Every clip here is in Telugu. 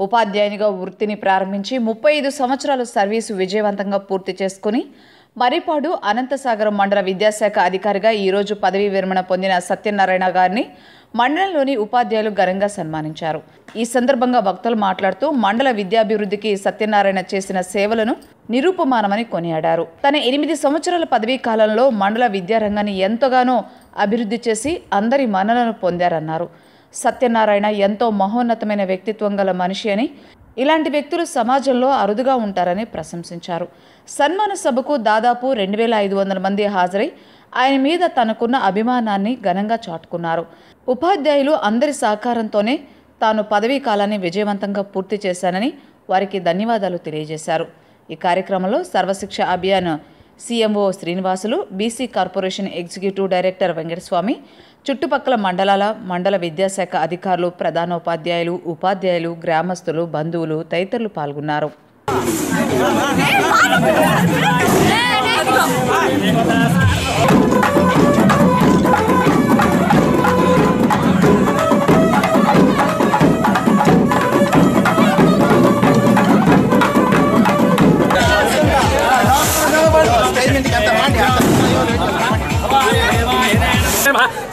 ఉపాధ్యాయునిగా వృత్తిని ప్రారంభించి ముప్పై ఐదు సంవత్సరాల సర్వీసు విజయవంతంగా పూర్తి చేసుకుని మరిపాడు అనంతసాగరం మండల విద్యాశాఖ అధికారిగా ఈరోజు పదవీ విరమణ పొందిన సత్యనారాయణ గారిని మండలంలోని ఉపాధ్యాయులు ఘనంగా సన్మానించారు. ఈ సందర్భంగా వక్తలు మాట్లాడుతూ మండల విద్యాభివృద్ధికి సత్యనారాయణ చేసిన సేవలను నిరూపమానమని కొనియాడారు. తన ఎనిమిది సంవత్సరాల పదవీ కాలంలో మండల విద్యారంగాన్ని ఎంతగానో అభివృద్ధి చేసి అందరి మన్ననను పొందారన్నారు. సత్యనారాయణ ఎంతో మహోన్నతమైన వ్యక్తిత్వం గల మనిషి అని ఇలాంటి వ్యక్తులు సమాజంలో అరుదుగా ఉంటారని ప్రశంసించారు. సన్మాన సభకు దాదాపు రెండు వేల ఐదు వందల మంది హాజరై ఆయన మీద తనకున్న అభిమానాన్ని ఘనంగా చాటుకున్నారు. ఉపాధ్యాయులు అందరి సహకారంతోనే తాను పదవీ కాలాన్ని విజయవంతంగా పూర్తి చేశానని వారికి ధన్యవాదాలు తెలియజేశారు. ఈ కార్యక్రమంలో Sarva Shiksha Abhiyan CMO Srinivasulu BC corporation executive director Venkataswamy చుట్టుపక్కల మండలాల మండల విద్యాశాఖ అధికారులు ప్రధానోపాధ్యాయులు ఉపాధ్యాయులు గ్రామస్తులు బంధువులు తదితరులు పాల్గొన్నారు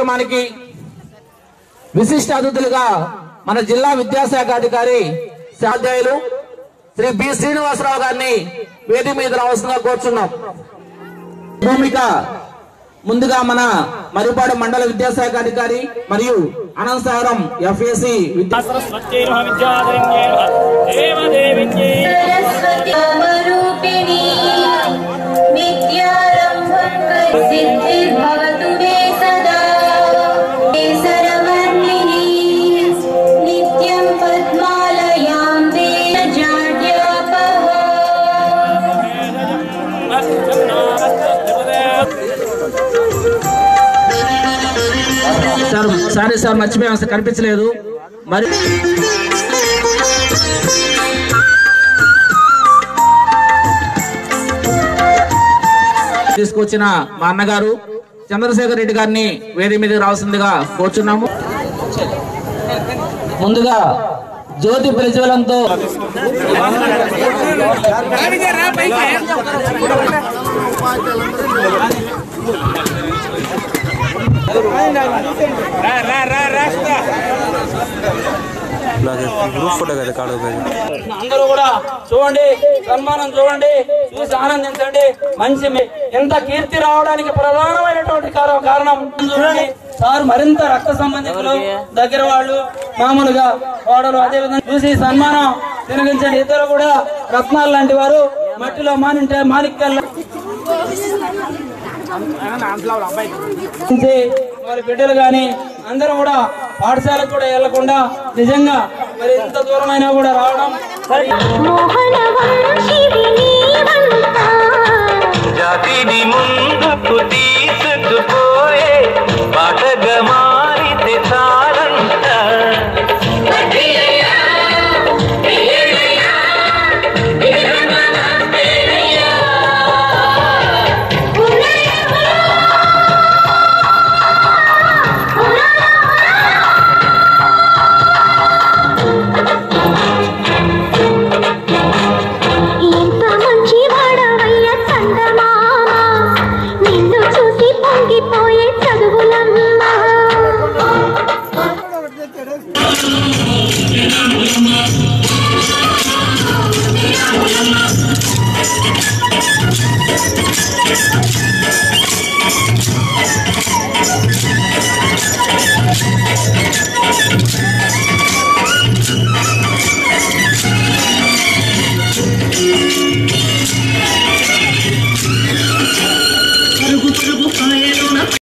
కార్యక్రమానికి విశిష్ట అతిథులుగా మన జిల్లా విద్యాశాఖ అధికారి సాధ్యాయులు శ్రీ బి శ్రీనివాసరావు గారిని వేది మీద రావాల్సిందిగా కోరుచున్నాం. భూమిక ముందుగా మన మరిపాడు మండల విద్యాశాఖ అధికారి మరియు Ananthasagaram FAC Vidya sir sorry sir మర్చిపోయాం సార్ కనిపించలేదు. మరి తీసుకొచ్చిన మా అన్నగారు చంద్రశేఖర్ రెడ్డి గారిని వేది మీద రావాల్సిందిగా కోరుచున్నాము. ముందుగా జ్యోతి ప్రజ్వలంతో గ్రూప్ ఫోటో కదా కాడకపోయింది అందరూ కూడా చూడండి సన్మానం చూడండి చూసి ఆనందించండి మంచి ఎంత కీర్తి రావడానికి ప్రధానమైనటువంటి కారణం చూడండి సార్ మరింత రక్త సంబంధికులు దగ్గర వాళ్ళు మామూలుగా వాడలు అదే విధంగా చూసి సన్మానం తినగించండి ఇద్దరు కూడా రత్నాలు లాంటి వారు మట్టిలో మానింటే మాణిక్యాల మరి బిడ్డలు కానీ అందరూ కూడా పాఠశాలకు కూడా వెళ్ళకుండా నిజంగా మరి ఎంత దూరమైనా కూడా రావడం